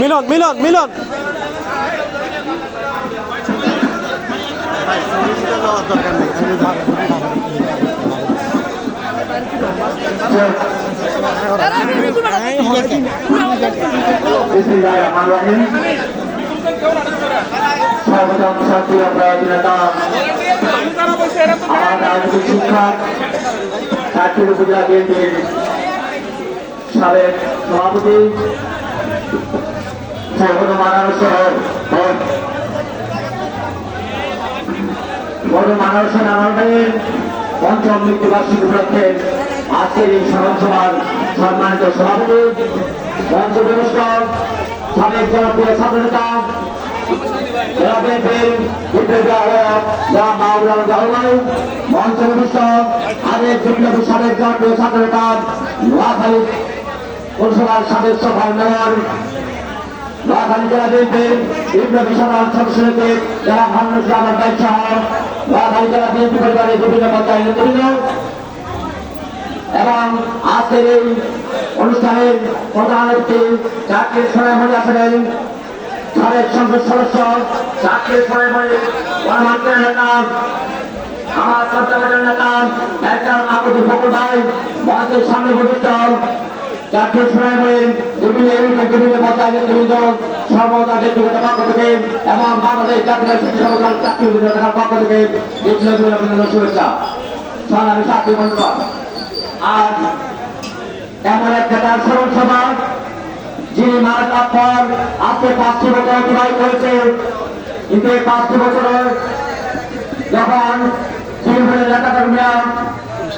মিলন মিলন মিলন। সক্রিয় প্রয়োজনীয়তা আমার রাজনৈতিক শিক্ষক চারটির উপজেলা বিএনপির সাবেক সভাপতি মানব সেনা আন্দোলনের পঞ্চম মৃত্যুবার্ষিকী উপলক্ষে আজকের এই স্মরণ সভার সম্মানিত সভাপতি মঞ্চ পুরস্কার সাবেক জনপ্রিয় ছাত্রনেতা মঞ্চ সভার মেয়র নোয়াখালী জেলা বিএনপির বিপ্লবী সভার সদস্যকে যারা ভান্ডার আমার দায়িত্ব সহ নোয়াখালী জেলা বিএনপি পরিবারের বিভিন্ন পঞ্চায়েত নেতৃবৃন্দ। এবং আজকের এই সামনে চাকরির সোনামণি বিভিন্ন বিভিন্ন পঞ্চায়েত নেতৃবৃন্দ সর্বদা ব্যক্তিগত পক্ষ থেকে। এবং বাংলাদেশ জাতীয় শিক্ষা সংগঠন চাকরি বিভিন্ন পক্ষ থেকে বিভিন্ন শুভেচ্ছা। সংগ্রামী চাকরি বন্ধুবান আজ এমন এক নেতার সভা যিনি পর আজকে বছর অতিবাহিত কিন্তু এই বছরে যখন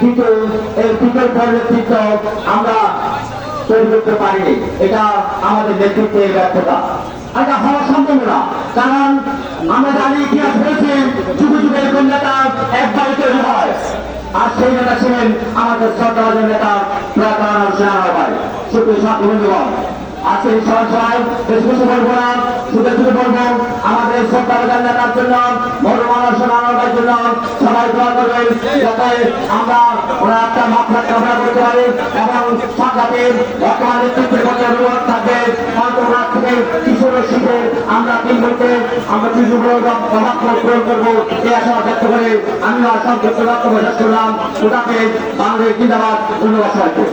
কিন্তু এই বিকল্প নেতৃত্ব আমরা তৈরি করতে পারিনি। এটা আমাদের নেতৃত্বের ব্যর্থতা। এটা হওয়া সম্ভব না। কারণ আমরা জানি ইতিহাস বলছে, যুগে যুগে এরকম নেতা একবারই তৈরি হয়। আর সেই নেতা ছিলেন আমাদের সরকারের নেতা প্রয়াত সেনা ভাই শুধু বলব, আমাদের সরকারের নেতার জন্য মানবার জন্য করবেন যাতে আমরা ওরা একটা মাত্রা কামনা করতে পারি এবং সাথে বর্তমান নেতৃত্বের মধ্যে অনুরোধ থাকবে অন্তর্রাত থেকে কিশোরের শীতে আমরা তিন করতে আমরা কিছু পূরণ করব এই আশা ব্যক্ত করে আমি আর সংক্ষিপ্ত বক্তব্য শেষ করলাম ওটাকে বাংলাদেশ জিন্দাবাদ ধন্যবাদ সবাইকে